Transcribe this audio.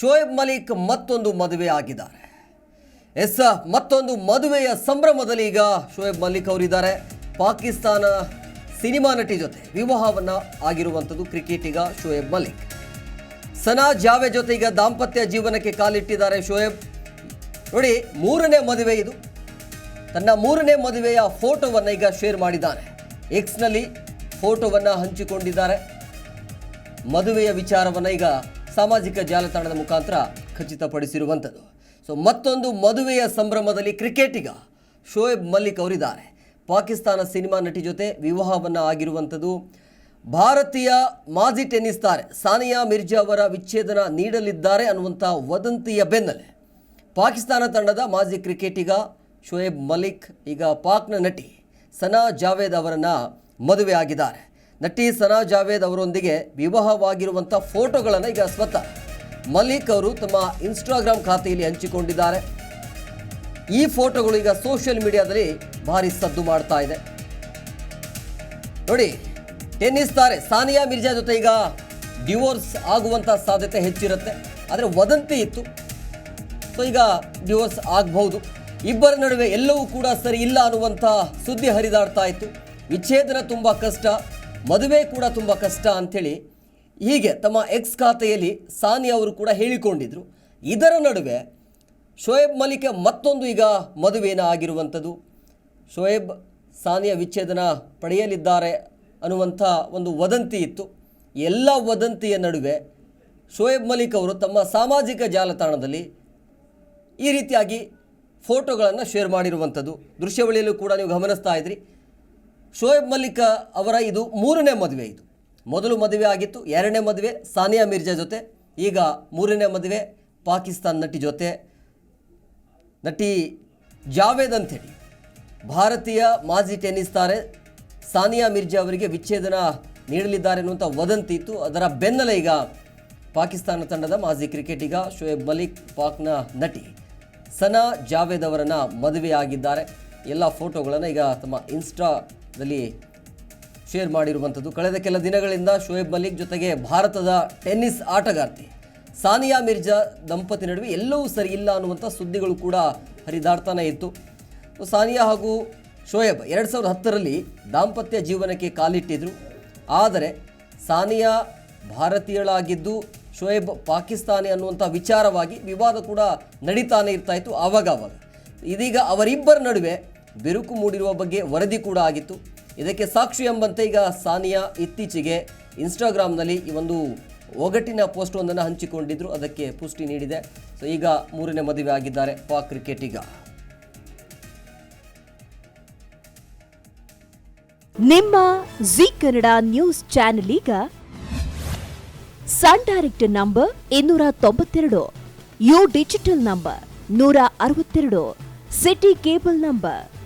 ಶೋಯಬ್ ಮಲಿಕ್ ಮತ್ತೊಂದು ಮದುವೆ ಆಗಿದ್ದಾರೆ. ಎಸ್ ಮತ್ತೊಂದು ಮದುವೆಯ ಸಂಭ್ರಮದಲ್ಲಿ ಈಗ ಶೋಯಬ್ ಮಲಿಕ್ ಅವರಿದ್ದಾರೆ. ಪಾಕಿಸ್ತಾನ ಸಿನಿಮಾ ನಟಿ ಜೊತೆ ವಿವಾಹವನ್ನು ಆಗಿರುವಂಥದ್ದು ಕ್ರಿಕೆಟಿಗ ಶೋಯಬ್ ಮಲಿಕ್. ಸನಾ ಜಾವೆ ಜೊತೆ ಈಗ ದಾಂಪತ್ಯ ಜೀವನಕ್ಕೆ ಕಾಲಿಟ್ಟಿದ್ದಾರೆ ಶೋಯಬ್. ನೋಡಿ, ಮೂರನೇ ಮದುವೆ ಇದು. ತನ್ನ ಮೂರನೇ ಮದುವೆಯ ಫೋಟೋವನ್ನು ಈಗ ಶೇರ್ ಮಾಡಿದ್ದಾನೆ ಎಕ್ಸ್ನಲ್ಲಿ ಫೋಟೋವನ್ನು ಹಂಚಿಕೊಂಡಿದ್ದಾರೆ. ಮದುವೆಯ ವಿಚಾರವನ್ನು ಈಗ ಸಾಮಾಜಿಕ ಜಾಲತಾಣದ ಮುಖಾಂತರ ಖಚಿತಪಡಿಸಿರುವಂಥದ್ದು. ಸೊ ಮತ್ತೊಂದು ಮದುವೆಯ ಸಂಭ್ರಮದಲ್ಲಿ ಕ್ರಿಕೆಟಿಗ ಶೋಯಬ್ ಮಲ್ಲಿಕ್ ಅವರಿದ್ದಾರೆ. ಪಾಕಿಸ್ತಾನ ಸಿನಿಮಾ ನಟಿ ಜೊತೆ ವಿವಾಹವನ್ನು ಆಗಿರುವಂಥದ್ದು. ಭಾರತೀಯ ಮಾಜಿ ಟೆನ್ನಿಸ್ ತಾರೆ ಸಾನಿಯಾ ಮಿರ್ಜಾ ಅವರ ವಿಚ್ಛೇದನ ನೀಡಲಿದ್ದಾರೆ ಅನ್ನುವಂಥ ವದಂತಿಯ ಬೆನ್ನಲ್ಲೇ ಪಾಕಿಸ್ತಾನ ತಂಡದ ಮಾಜಿ ಕ್ರಿಕೆಟಿಗ ಶೋಯೇಬ್ ಮಲಿಕ್ ಈಗ ಪಾಕ್ನ ನಟಿ ಸನಾ ಜಾವೇದ್ ಅವರನ್ನು ಮದುವೆ ಆಗಿದ್ದಾರೆ ನಟಿ ಸನಾ ಜಾವೇದ್ ಅವರೊಂದಿಗೆ ವಿವಾಹವಾಗಿರುವಂಥ ಫೋಟೋಗಳನ್ನು ಈಗ ಸ್ವತಃ ಮಲಿಕ್ ಅವರು ತಮ್ಮ ಇನ್ಸ್ಟಾಗ್ರಾಮ್ ಖಾತೆಯಲ್ಲಿ ಹಂಚಿಕೊಂಡಿದ್ದಾರೆ. ಈ ಫೋಟೋಗಳು ಈಗ ಸೋಷಿಯಲ್ ಮೀಡಿಯಾದಲ್ಲಿ ಭಾರಿ ಸದ್ದು ಮಾಡ್ತಾ ಇದೆ. ನೋಡಿ, ಟೆನ್ನಿಸ್ ತಾರೆ ಸಾನಿಯಾ ಮಿರ್ಜಾ ಜೊತೆ ಈಗ ಡಿವೋರ್ಸ್ ಆಗುವಂಥ ಸಾಧ್ಯತೆ ಹೆಚ್ಚಿರುತ್ತೆ. ಆದರೆ ವದಂತಿ ಇತ್ತು. ಸೊ ಈಗ ಡಿವೋರ್ಸ್ ಆಗಬಹುದು. ಇಬ್ಬರ ನಡುವೆ ಎಲ್ಲವೂ ಕೂಡ ಸರಿ ಇಲ್ಲ ಅನ್ನುವಂಥ ಸುದ್ದಿ ಹರಿದಾಡ್ತಾ ಇತ್ತು. ವಿಚ್ಛೇದನ ತುಂಬ ಕಷ್ಟ. ಮದುವೆ ಕೂಡ ತುಂಬ ಕಷ್ಟ ಅಂಥೇಳಿ ಹೀಗೆ ತಮ್ಮ ಎಕ್ಸ್ ಖಾತೆಯಲ್ಲಿ ಸಾನಿಯಾ ಅವರು ಕೂಡ ಹೇಳಿಕೊಂಡಿದ್ದರು ಇದರ ನಡುವೆ ಶೋಯಬ್ ಮಲಿಕ್ ಮತ್ತೊಂದು ಈಗ ಮದುವೆನ ಆಗಿರುವಂಥದ್ದು. ಶೋಯಬ್ ಸಾನಿಯಾ ವಿಚ್ಛೇದನ ಪಡೆಯಲಿದ್ದಾರೆ ಅನ್ನುವಂಥ ಒಂದು ವದಂತಿ ಇತ್ತು. ಎಲ್ಲ ವದಂತಿಯ ನಡುವೆ ಶೋಯಬ್ ಮಲಿಕ್ ಅವರು ತಮ್ಮ ಸಾಮಾಜಿಕ ಜಾಲತಾಣದಲ್ಲಿ ಈ ರೀತಿಯಾಗಿ ಫೋಟೋಗಳನ್ನು ಶೇರ್ ಮಾಡಿರುವಂಥದ್ದು. ದೃಶ್ಯವಳಿಯಲ್ಲೂ ಕೂಡ ನೀವು ಗಮನಿಸ್ತಾ ಇದ್ರಿ. ಶೋಯಬ್ ಮಲ್ಲಿಕ್ ಅವರ ಇದು ಮೂರನೇ ಮದುವೆ ಇದು. ಮೊದಲು ಮದುವೆ ಆಗಿತ್ತು, ಎರಡನೇ ಮದುವೆ ಸಾನಿಯಾ ಮಿರ್ಜಾ ಜೊತೆ, ಈಗ ಮೂರನೇ ಮದುವೆ ಪಾಕಿಸ್ತಾನ್ ನಟಿ ಜೊತೆ ನಟಿ ಜಾವೇದ್ ಅಂಥೇಳಿ. ಭಾರತೀಯ ಮಾಜಿ ಟೆನ್ನಿಸ್ ತಾರೆ ಸಾನಿಯಾ ಮಿರ್ಜಾ ಅವರಿಗೆ ವಿಚ್ಛೇದನ ನೀಡಲಿದ್ದಾರೆ ಅನ್ನುವಂಥ ವದಂತಿ ಇತ್ತು. ಅದರ ಬೆನ್ನಲ್ಲೇ ಈಗ ಪಾಕಿಸ್ತಾನ ತಂಡದ ಮಾಜಿ ಕ್ರಿಕೆಟಿಗ ಶೋಯಬ್ ಮಲಿಕ್ ಪಾಕ್ನ ನಟಿ ಸನಾ ಜಾವೇದ್ ಅವರನ್ನು ಮದುವೆಯಾಗಿದ್ದಾರೆ. ಎಲ್ಲ ಫೋಟೋಗಳನ್ನು ಈಗ ತಮ್ಮ ಇನ್ಸ್ಟಾದಲ್ಲಿ ಶೇರ್ ಮಾಡಿರುವಂಥದ್ದು. ಕಳೆದ ಕೆಲ ದಿನಗಳಿಂದ ಶೋಯಬ್ ಮಲಿಕ್ ಜೊತೆಗೆ ಭಾರತದ ಟೆನ್ನಿಸ್ ಆಟಗಾರ್ತಿ ಸಾನಿಯಾ ಮಿರ್ಜಾ ದಂಪತಿ ನಡುವೆ ಎಲ್ಲವೂ ಸರಿ ಇಲ್ಲ ಅನ್ನುವಂಥ ಸುದ್ದಿಗಳು ಕೂಡ ಹರಿದಾಡ್ತಾನೆ ಇತ್ತು. ಸಾನಿಯಾ ಹಾಗೂ ಶೋಯಬ್ ಎರಡು ಸಾವಿರದ ಹತ್ತರಲ್ಲಿ ದಾಂಪತ್ಯ ಜೀವನಕ್ಕೆ ಕಾಲಿಟ್ಟಿದ್ರು. ಆದರೆ ಸಾನಿಯಾ ಭಾರತೀಯಳಾಗಿದ್ದು ಶೋಯಬ್ ಪಾಕಿಸ್ತಾನಿ ಅನ್ನುವಂಥ ವಿಚಾರವಾಗಿ ವಿವಾದ ಕೂಡ ನಡೀತಾನೆ ಇರ್ತಾಯಿತ್ತು ಆವಾಗವಾಗ. ಇದೀಗ ಅವರಿಬ್ಬರ ನಡುವೆ ಬಿರುಕು ಮೂಡಿರುವ ಬಗ್ಗೆ ವರದಿ ಕೂಡ ಆಗಿತ್ತು. ಇದಕ್ಕೆ ಸಾಕ್ಷಿ ಎಂಬಂತೆ ಈಗ ಸಾನಿಯಾ ಇತ್ತೀಚೆಗೆ ಇನ್ಸ್ಟಾಗ್ರಾಮ್ನಲ್ಲಿ ಈ ಒಂದು ಒಗಟಿನ ಪೋಸ್ಟ್ ಒಂದನ್ನು ಹಂಚಿಕೊಂಡಿದ್ರು. ಅದಕ್ಕೆ ಪುಷ್ಟಿ ನೀಡಿದೆ. ಸೊ ಈಗ ಮೂರನೇ ಮದುವೆ ಆಗಿದ್ದಾರೆ ಪಾಕ್ ಕ್ರಿಕೆಟಿಗ ನಿಮ್ಮ ಜಿ ಕನ್ನಡ ನ್ಯೂಸ್ ಚಾನೆಲ್ ಈಗ ಸನ್ ಡೈರೆಕ್ಟ್ ನಂಬರ್ ಇನ್ನೂರ ತೊಂಬತ್ತೆರಡು, ಯು ಡಿಜಿಟಲ್ ನಂಬರ್ ನೂರ ಅರವತ್ತೆರಡು, ಸಿಟಿ ಕೇಬಲ್ ನಂಬರ್